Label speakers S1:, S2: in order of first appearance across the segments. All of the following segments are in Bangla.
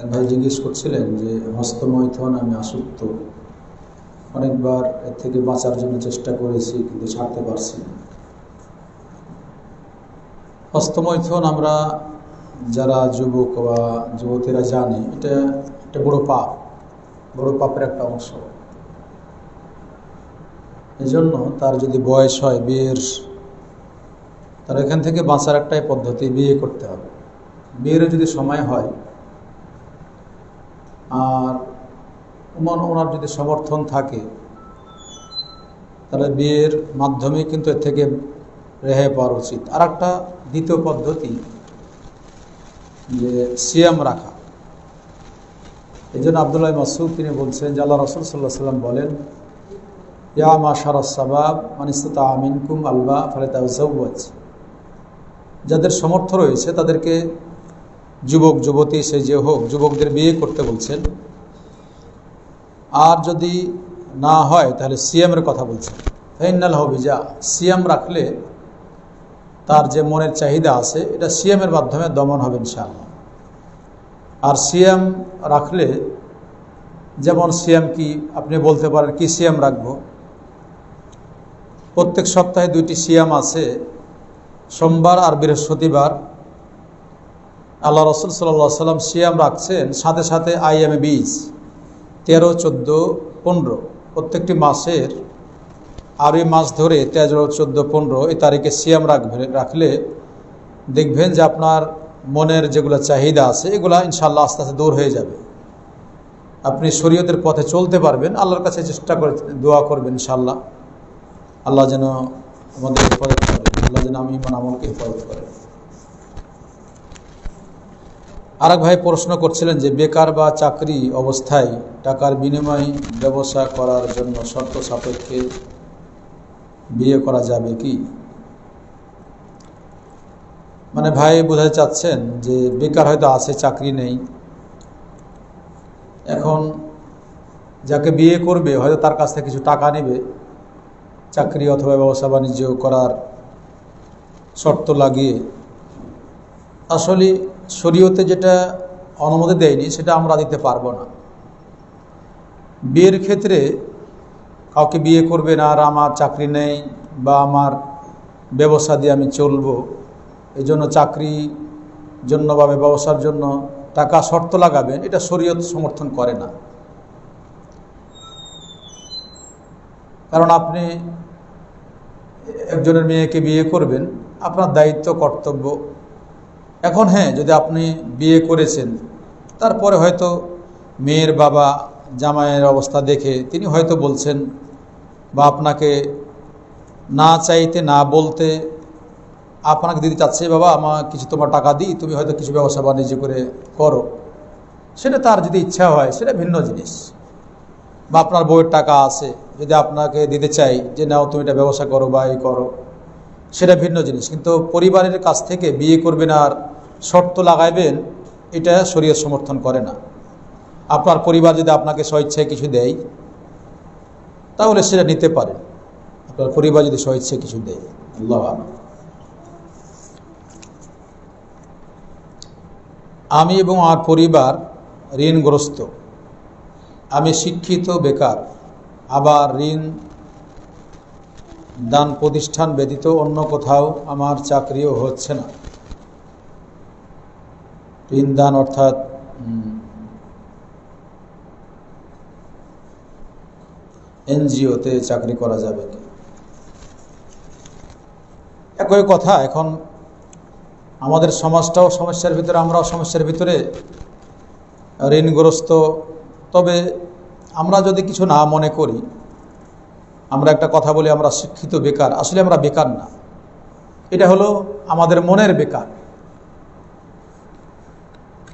S1: এক ভাই জিজ্ঞেস করছিলেন যে, হস্তমৈথন, আমি আসক্ত। অনেকবার এর থেকে বাঁচার জন্য চেষ্টা করেছি, কিন্তু ছাড়তে পারছি না। হস্তমৈথন আমরা যারা যুবক বা যুবতীরা জানে, এটা একটা বড় পাপ, বড় পাপের একটা অংশ। এজন্য তার যদি বয়স হয়, বিয়ের, তার এখান থেকে বাঁচার একটাই পদ্ধতি, বিয়ে করতে হবে। বিয়ের যদি সময় হয় আর ওনার যদি সমর্থন থাকে, তাহলে বিয়ের মাধ্যমে কিন্তু এর থেকে রেহাই পাওয়া উচিত। আর একটা দ্বিতীয় পদ্ধতি, যে সিয়াম রাখা। এই জন্য আবদুল্লাহ মাসুদ তিনি বলছেন যে আল্লাহ রসুল সাল্লাহ সাল্লাম বলেন, ইয়া মা সারাসাবাব মানিস্তা আমিন কুম আলবা ফালেতাউজাউজ যাদের সমর্থ রয়েছে তাদেরকে যুবক, যুবতী, সে যে হোক, যুবকদের বিয়ে করতে বলছেন। আর যদি না হয়, তাহলে সিএমের কথা বলছেন। ফাইনাল হবিজা সিএম রাখলে তার যে মনের চাহিদা আছে, এটা সিএমের মাধ্যমে দমন হবে ইনশাআল্লাহ। আর সিএম রাখলে, যেমন সিএম কি, আপনি বলতে পারেন কি সিএম রাখব? প্রত্যেক সপ্তাহে দুইটি সিয়াম আছে। সোমবার আর বৃহস্পতিবার আল্লাহ রসুল সাল্লা সাল্লাম সিয়াম রাখছেন, সাথে সাথে আই আইএমএ বীজ। তেরো, চোদ্দ, পনেরো। প্রত্যেকটি মাসের আর এই মাস ধরে তেরো, চোদ্দ, পনেরো এই তারিখে সিয়াম রাখবে, রাখলে দেখবেন যে আপনার মনের যেগুলো চাহিদা আছে, এগুলো ইনশাল্লাহ আস্তে আস্তে দূর হয়ে যাবে। আপনি শরীয়তের পথে চলতে পারবেন, আল্লাহর কাছে চেষ্টা করে, দোয়া করবেন ইনশাল্লাহ আল্লাহ যেন আমাদের হেফাজত করে, আল্লাহ যেন আমি ইমান আমলকে হেফাজত করে। আর ভাই প্রশ্ন করছিলেন যে, বেকার বা চাকরি অবস্থায় টাকার বিনিময় ব্যবসা করার জন্য শর্ত সাপেক্ষে বিয়ে করা যাবে কি? মানে ভাই বোঝাতে চাচ্ছেন যে, বেকার হয়তো আছে, চাকরি নেই। এখন যাকে বিয়ে করবে, হয়তো তার কাছ থেকে কিছু টাকা নেবে। চাকরি অথবা ব্যবসা বাণিজ্য করার শর্ত লাগিয়ে। আসলে শরীয়তে যেটা অনুমতি দেয়নি, সেটা আমরা দিতে পারব না। বিয়ের ক্ষেত্রে কাউকে বিয়ে করবে না, আর আমার চাকরি নেই বা আমার ব্যবসা দিয়ে আমি চলবো এই জন্য চাকরি জন্য বা ব্যবসার জন্য টাকা শর্ত লাগাবেন, এটা শরীয়ত সমর্থন করে না। কারণ আপনি একজনের মেয়েকে বিয়ে করবেন, আপনার দায়িত্ব, কর্তব্য এখন হ্যাঁ যদি আপনি বিয়ে করেছেন, তারপরে হয়তো মেয়ের বাবা জামাইয়ের অবস্থা দেখে তিনি হয়তো বলছেন, বা আপনাকে না চাইতে, না বলতে আপনাকে দিতে চাচ্ছে, বাবা আমার কিছু তোমার টাকা দিই, তুমি হয়তো কিছু ব্যবসা বাণিজ্য করে করো। সেটা তার যদি ইচ্ছা হয়, সেটা ভিন্ন জিনিস। বা আপনার বইয়ের টাকা আছে, যদি আপনাকে দিতে চাই যে, নাও, তুমি এটা ব্যবসা করো বা এই করো। সেটা ভিন্ন জিনিস। কিন্তু পরিবারের কাছ থেকে বিয়ে করবেন আর শর্ত লাগাইবেন, এটা শরীর সমর্থন করে না। আপনার পরিবার যদি আপনাকে স্বইচ্ছায় কিছু দেয়, তাহলে সেটা নিতে পারেন। আপনার পরিবার যদি স্বইচ্ছায় কিছু দেয়, আল্লাহ আমি এবং আমার পরিবার ঋণগ্রস্ত। আমি শিক্ষিত, বেকার। আবার ঋণ দান প্রতিষ্ঠান ব্যতীত অন্য কোথাও আমার চাকরিও হচ্ছে না। ঋণ দান অর্থাৎ এনজিওতে চাকরি করা যাবে। একই কথা, এখন আমাদের সমাজটাও সমস্যার ভিতরে, আমরাও সমস্যার ভিতরে ঋণগ্রস্ত। তবে আমরা যদি কিছু না মনে করি আমরা একটা কথা বলি, আমরা শিক্ষিত বেকার। আসলে আমরা বেকার না। এটা হলো আমাদের মনের বেকার।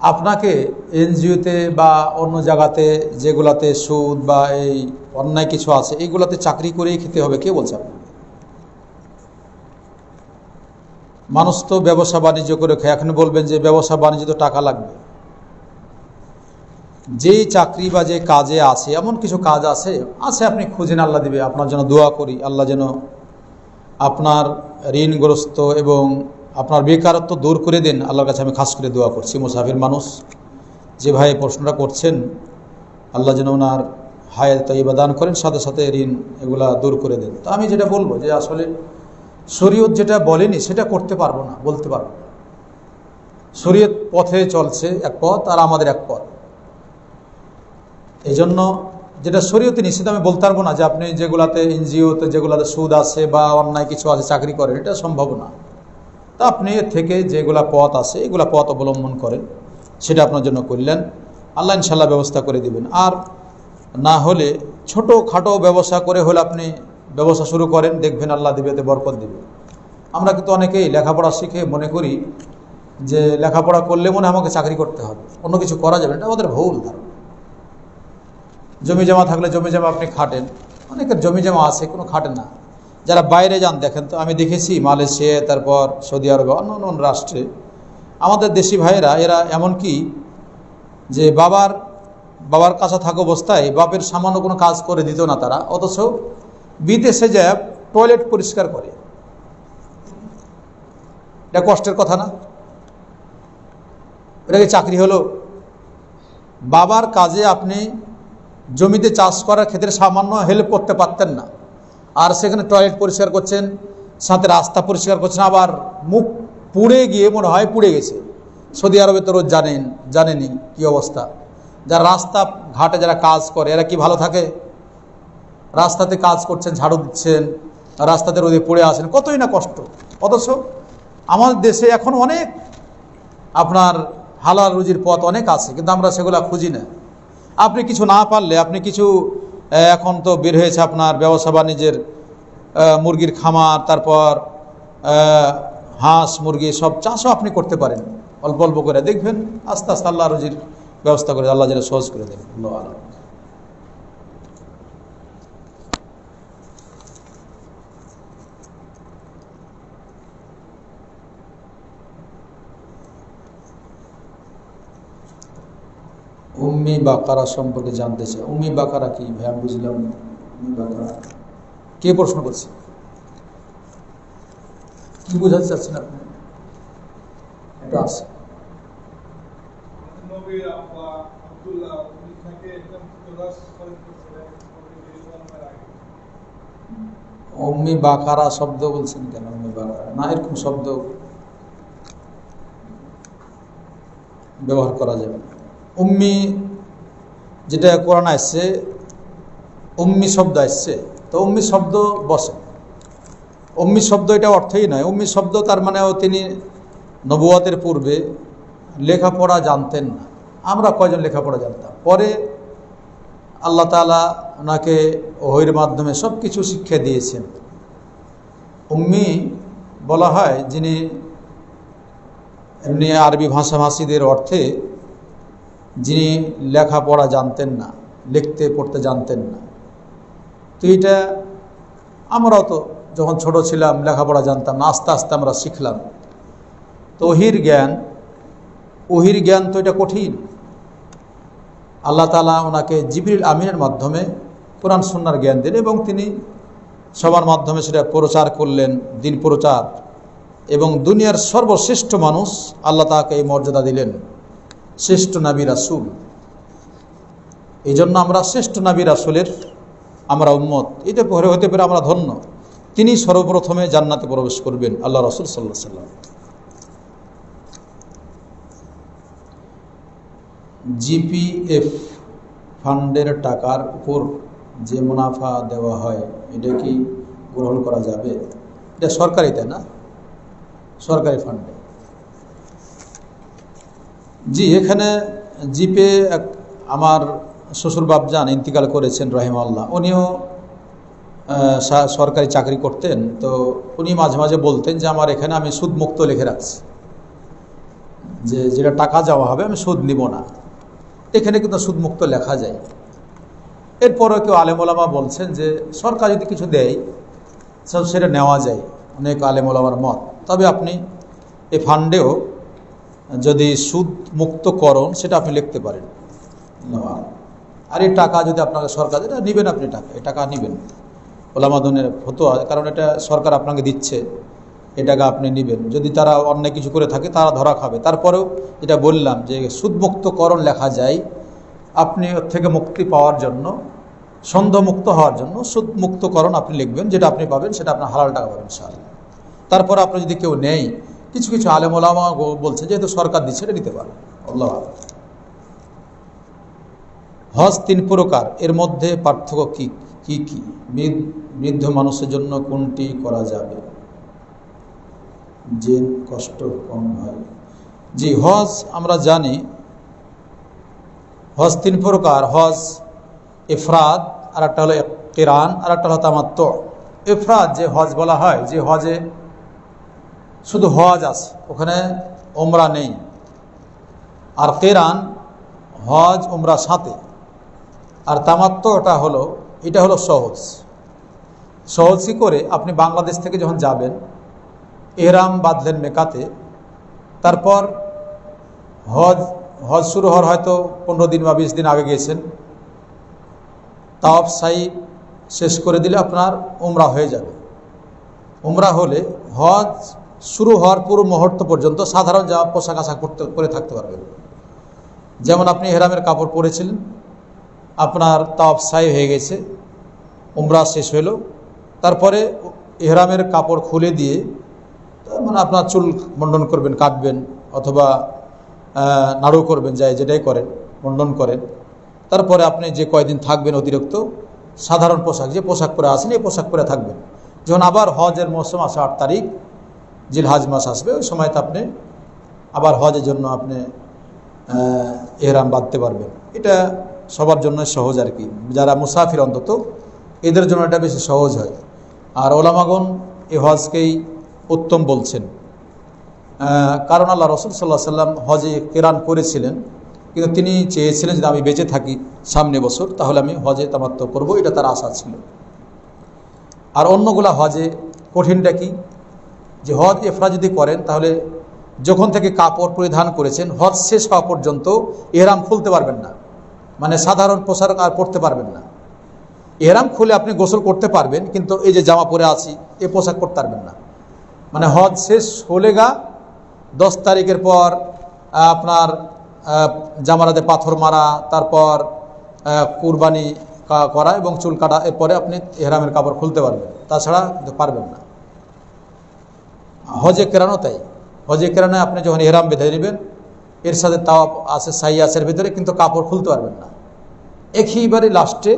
S1: আপনাকে এনজিওতে বা অন্য জায়গাতে যেগুলাতে সুদ বা এই অন্যায় কিছু আছে, এইগুলাতে চাকরি করেই খেতে হবে, কে বলছে আপনাকে? মানুষ তো ব্যবসা বাণিজ্য করে এখন বলবেন যে ব্যবসা বাণিজ্য তো টাকা লাগবে। যেই চাকরি বা যে কাজে আছে, এমন কিছু কাজ আছে আছে আপনি খুঁজেন, আল্লাহ দিবে। আপনার জন্য দোয়া করি, আল্লাহ যেন আপনার ঋণগ্রস্ত এবং আপনার বেকারত্ব দূর করে দেন। আল্লাহর কাছে আমি খাস করে দোয়া করছি। মুসাফির মানুষ, যে ভাই প্রশ্নটা করছেন, আল্লাহ যেন ওনার হায়াত তৈবা দান করেন, সাথে সাথে ঋণ এগুলা দূর করে দেন। তো আমি যেটা বলব যে আসলে শরীয়ত যেটা বলেনি, সেটা করতে পারব না, বলতে পারব শরীয়ত পথে চলছে এক পথ আর আমাদের এক পথ। এই জন্য যেটা শরীয়তে নিশ্চিত আমি বলতে পারব না যে আপনি যেগুলাতে এনজিওতে, যেগুলাতে সুদ আছে বা অন্যায় কিছু আছে, চাকরি করেন, এটা সম্ভব না। তা আপনি এর থেকে যেগুলা পথ আছে, এগুলা পথ অবলম্বন করেন, সেটা আপনার জন্য করলেন। আল্লাহ ইনশাল্লাহ ব্যবস্থা করে দিবেন। আর না হলে ছোট খাটো ব্যবসা করে হলে আপনি ব্যবসা শুরু করেন, দেখবেন আল্লাহ দিবেতে বরকত দিবে। আমরা কিন্তু অনেকেই লেখাপড়া শিখে মনে করি যে লেখাপড়া করলে মনে আমাকে চাকরি করতে হবে, অন্য কিছু করা যাবে না, এটা আমাদের ভুল ধারণা। জমি জমা থাকলে জমি জমা আপনি খাটেন। অনেকের জমি জমা আছে, কোনো খাটেন না। যারা বাইরে যান, দেখেন তো, আমি দেখেছি মালয়েশিয়া, তারপর সৌদি আরবে, অন্য অন্য রাষ্ট্রে। আমাদের দেশি ভাইয়েরা, এরা এমন কি, যে বাবার বাবার কাছে থাকা অবস্থায় বাপের সামান্য কোনো কাজ করে দিত না তারা। অথচ বিদেশে যায় টয়লেট পরিষ্কার করে, এটা কষ্টের কথা না? এটাকে চাকরি হলো? বাবার কাজে আপনি জমিতে চাষ করার ক্ষেত্রে সামান্য হেল্প করতে পারতেন না। আর সেখানে টয়লেট পরিষ্কার করছেন, সাথে রাস্তা পরিষ্কার করছেন, আবার মুখ পুড়ে গিয়ে মনে হয় পুড়ে গেছে। সৌদি আরবে তো রোজ জানেন জানেনি কি অবস্থা। যারা রাস্তা ঘাটে যারা কাজ করে, এরা কি ভালো থাকে? রাস্তাতে কাজ করছেন, ঝাড়ু দিচ্ছেন, রাস্তাতে রোদে পড়ে আসেন কতই না কষ্ট। অথচ আমাদের দেশে এখন অনেক আপনার হালাল রুজির পথ অনেক আছে, কিন্তু আমরা সেগুলো খুঁজি না। আপনি কিছু না পারলে, আপনি কিছু এখন তো বের হয়েছে আপনার ব্যবসা বাণিজ্যের মুরগির খামার, তারপর হাঁস, মুরগি, সব চাষও আপনি করতে পারেন। অল্প অল্প করে দেখবেন, আস্তে আস্তে আল্লাহ রুজির ব্যবস্থা করে, আল্লাহ যেন সহজ করে দেবেন আল্লাহ উম্মি বাকারা সম্পর্কে জানতে চাই। উম্মি বাকারা কি? ভাই বুঝলাম কে প্রশ্ন করছে? কি বোঝাতে চাচ্ছেন আপনি? উম্মি বাকারা শব্দ বলছেন কেন? উম্মি বাকারা। না, এরকম শব্দ ব্যবহার করা যাবে না। উম্মি যেটা কোরআন আসছে, উম্মি শব্দ আসছে। তো উম্মি শব্দ বসে উম্মি শব্দ এটা অর্থই নয়। উম্মি শব্দ তার মানে তিনি নবুয়াতের পূর্বে লেখাপড়া জানতেন না। আমরা কয়জন লেখাপড়া জানতাম? পরে আল্লাহ তালা ওনাকে ওহির মাধ্যমে সব কিছু শিক্ষা দিয়েছেন। উম্মি বলা হয় যিনি এমনি আরবি ভাষাভাষীদের অর্থে যিনি লেখাপড়া জানতেন না, লিখতে, পড়তে জানতেন না। তো এটা আমরাও তো যখন ছোট ছিলাম, লেখাপড়া জানতাম না, আস্তে আস্তে আমরা শিখলাম। তো ওহির জ্ঞান ওহির জ্ঞান তো এটা কঠিন। আল্লাহ তালা ওনাকে জিবরিল আমিনের মাধ্যমে কোরআন সন্ন্যার জ্ঞান দিলেন এবং তিনি সবার মাধ্যমে সেটা প্রচার করলেন, দিন প্রচার। এবং দুনিয়ার সর্বশ্রেষ্ঠ মানুষ আল্লাহ তাকে এই মর্যাদা দিলেন। শ্রেষ্ঠ নাবী রাসুল। এই জন্য আমরা শ্রেষ্ঠ নাবী রাসুলের আমরা উম্মত। এটা পরে হতে পারে আমরা ধন্য। তিনি সর্বপ্রথমে জান্নাতে প্রবেশ করবেন আল্লাহ রসুল সাল্লাহ সাল্লাম জিপিএফ ফান্ডের টাকার উপর যে মুনাফা দেওয়া হয়, এটা কি গ্রহণ করা যাবে? এটা সরকারি, তাই না? সরকারি ফান্ডে। জি, এখানে জিপে এক আমার শ্বশুর বাবজান ইন্তিকাল করেছেন রহিমাল্লাহ। উনিও সরকারি চাকরি করতেন। তো উনি মাঝে মাঝে বলতেন যে, আমার এখানে আমি সুদ মুক্ত লিখে রাখছি। যে, যেটা টাকা যাওয়া হবে, আমি সুদ নিব না। এখানে কিন্তু সুদমুক্ত লেখা যায়। এরপরও কেউ আলেমোলামা বলছেন যে, সরকার যদি কিছু দেয়, সেটা নেওয়া যায়। অনেক আলেমোলামার মত। তবে আপনি এই ফান্ডেও যদি সুদ মুক্ত মুক্তকরণ সেটা আপনি লিখতে পারেন। আর এই টাকা যদি আপনাকে সরকার এটা নেবেন আপনি টাকা, এই টাকা নেবেন। ওলামাদনের হতো কারণ এটা সরকার আপনাকে দিচ্ছে এ টাকা আপনি নেবেন। যদি তারা অন্য কিছু করে থাকে, তারা ধরা খাবে। তারপরেও এটা বললাম যে সুদমুক্তকরণ লেখা যায়, আপনি ওর থেকে মুক্তি পাওয়ার জন্য সন্দেহমুক্ত হওয়ার জন্য সুদমুক্তকরণ আপনি লিখবেন, যেটা আপনি পাবেন, সেটা আপনার হালাল টাকা পাবেন, ইনশাআল্লাহ। তারপর আপনি যদি কেউ নেই কিছু কিছু আলেম ওলামা গো- বলছে যেহেতু সরকার দিচ্ছে, এটা নিতে পারে। হজ তিন প্রকার, এর মধ্যে পার্থক্য কি কি কি? বৃদ্ধ- মানুষের জন্য কোনটি করা যাবে? যে কষ্ট কম হয়। জি, হজ আমরা জানি, হজ তিন প্রকার, হজ, এফরাদ আর একটা হলো কেরান আর একটা হলো তামাত্ম ইফরাদ যে হজ বলা হয়, যে হজে শুধু হজ আছে, ওখানে ওমরা নেই। আর কেরান হজ ওমরা সাথে। আর তামাত্ম ওটা হলো, এটা হলো সহজ। সহজই করে? আপনি বাংলাদেশ থেকে যখন যাবেন এরাম বাঁধলেন মেকাতে, তারপর হজ হজ শুরু হওয়ার হয়তো পনেরো দিন বা বিশ দিন আগে গিয়েছেন তাওয়াফ সাই শেষ করে দিলে আপনার উমরা হয়ে যাবে। উমরা হলে হজ শুরু হওয়ার পুরো মুহূর্ত পর্যন্ত সাধারণ যা পোশাক আশাক পরতে পরে থাকতে পারবেন। যেমন আপনি হেরামের কাপড় পরেছিলেন, আপনার তাপ সাই হয়ে গেছে, উমরা শেষ হলো। তারপরে এহরামের কাপড় খুলে দিয়ে মানে আপনার চুল মণ্ডন করবেন, কাটবেন, অথবা নাড়ু করবেন, যাই যেটাই করেন মণ্ডন করেন। তারপরে আপনি যে কয়দিন থাকবেন অতিরিক্ত, সাধারণ পোশাক, যে পোশাক পরে আসেন এই পোশাক পরে থাকবেন। যখন আবার হজের মৌসুম আসে আট তারিখ জিল হাজ মাস আসবে, ওই সময়তে আপনি আবার হজের জন্য আপনি এহরাম বাঁধতে পারবেন। এটা সবার জন্য সহজ আর কি। যারা মুসাফির অন্তত, এদের জন্য এটা বেশি সহজ হয়। আর ওলামাগন এই হজকেই উত্তম বলছেন। কারণ আল্লাহ রসুল সাল্লাহ সাল্লাম হজে কেরান করেছিলেন, কিন্তু তিনি চেয়েছিলেন যদি আমি বেঁচে থাকি সামনে বছর, তাহলে আমি হজে তামাত্ম করব, এটা তার আশা ছিল। আর অন্যগুলা হজে কঠিনটা কি? যে হজ এফরা যদি করেন, তাহলে যখন থেকে কাপড় পরিধান করেছেন হজ শেষ হওয়া পর্যন্ত এহরাম খুলতে পারবেন না। মানে সাধারণ পোশাক আর পরতে পারবেন না। এহরাম খুলে আপনি গোসল করতে পারবেন, কিন্তু এই যে জামা পরে আছি, এ পোশাক পরতে পারবেন না। মানে হজ শেষ হলে গা, দশ তারিখের পর আপনার জামারাতে পাথর মারা, তারপর কুরবানি করা এবং চুল কাটা, এরপরে আপনি এহরামের কাপড় খুলতে পারবেন। তাছাড়া পারবেন না। হজে কেরানো তাই। হজে কেরানে আপনি যখন এহরাম বেঁধে নেবেন এর সাথে তাও আছে সাই আছের ভিতরে কিন্তু কাপড় খুলতে পারবেন না। একেবারে লাস্টে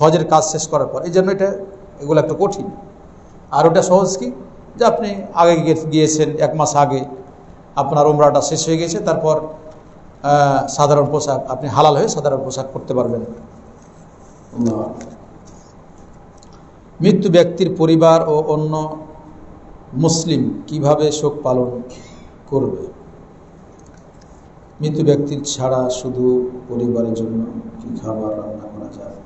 S1: হজের কাজ শেষ করার পর এই জন্য এটা এগুলো একটু কঠিন। আর ওটা সহজ কি? যে আপনি আগে গিয়েছেন এক মাস আগে আপনার উমরাটা শেষ হয়ে গেছে তারপর সাধারণ পোশাক আপনি হালাল হয়ে সাধারণ পোশাক করতে পারবেন। মৃত্যু ব্যক্তির পরিবার ও অন্য মুসলিম কীভাবে শোক পালন করবে? মৃত্যু ব্যক্তির ছাড়া শুধু পরিবারের জন্য কি খাবার রান্না করা যায়?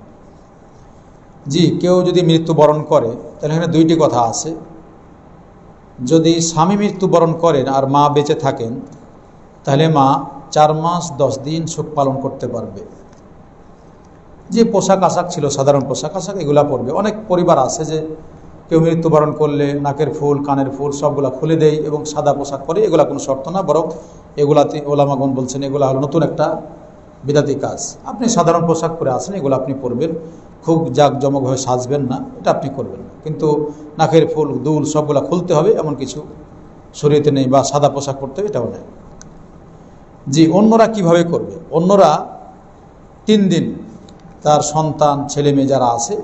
S1: জি, কেউ যদি মৃত্যুবরণ করে, তাহলে এখানে দুইটি কথা আছে। যদি স্বামী মৃত্যুবরণ করেন আর মা বেঁচে থাকেন, তাহলে মা চার মাস দশ দিন শোক পালন করতে পারবে। যে পোশাক আশাক ছিল, সাধারণ পোশাক আশাক, এগুলা পরবে। অনেক পরিবার আছে যে কেউ মৃত্যুবরণ করলে নাকের ফুল, কানের ফুল সবগুলা খুলে দেয় এবং সাদা পোশাক পরে, এগুলা কোনো শর্ত না, বরং এগুলাতে ওলামাগন বলছেন এগুলা হলো নতুন একটা বিদাতি কাজ। আপনি সাধারণ পোশাক পরে আসেন এগুলো আপনি পরবেন। খুব জাঁকজমকভাবে সাজবেন না, এটা আপনি করবেন না। কিন্তু নাকের ফুল, দুল সবগুলা খুলতে হবে, এমন কিছু শরীরতে নেই বা সাদা পোশাক পরতে হবে, এটাও নেই। জি, অন্যরা কীভাবে করবে? অন্যরা তিন দিন তার সন্তান ছেলে মেয়ে যারা আছে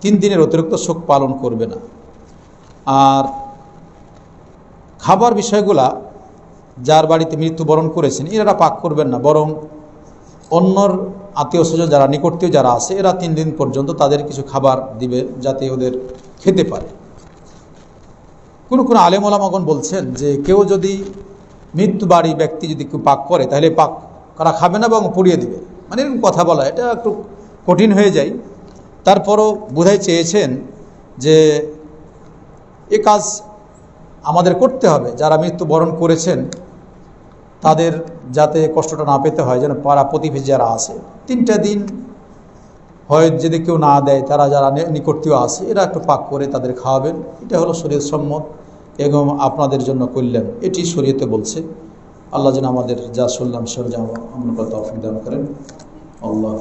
S1: তিন দিনের অতিরিক্ত শোক পালন করবে না। আর খাবার বিষয়গুলা যার বাড়িতে মৃত্যুবরণ করেছেন এরা পাক করবেন না। বরং অন্যর আত্মীয় স্বজন যারা নিকটীয় যারা আছে, এরা তিন দিন পর্যন্ত তাদের কিছু খাবার দিবে যাতে ওদের খেতে পারে। কোনো কোনো ওলামাগন বলছেন যে, কেউ যদি মৃত্যু বাড়ি ব্যক্তি যদি কেউ পাক করে, তাহলে পাক, করা খাবে না এবং পুড়িয়ে দিবে। মানে এরকম কথা বলা, এটা একটু কঠিন হয়ে যায়। তারপরও বোধহয় চেয়েছেন যে এ কাজ আমাদের করতে হবে, যারা মৃত্যুবরণ করেছেন, তাদের যাতে কষ্টটা না পেতে হয়, যেন পাড়া প্রতিবেশী যারা আছে। তিনটা দিন হয় যদি কেউ না দেয়, তারা যারা নিকটীয় আছে, এরা একটু পাক করে তাদের খাওয়াবেন। এটা হলো শরীর সম্মত। এবং আপনাদের জন্য কল্যাণ এটি শরীয়তে বলছে। আল্লাহ যেন আমাদের যা শুনলাম সে আমরা দান করেন। আল্লাহ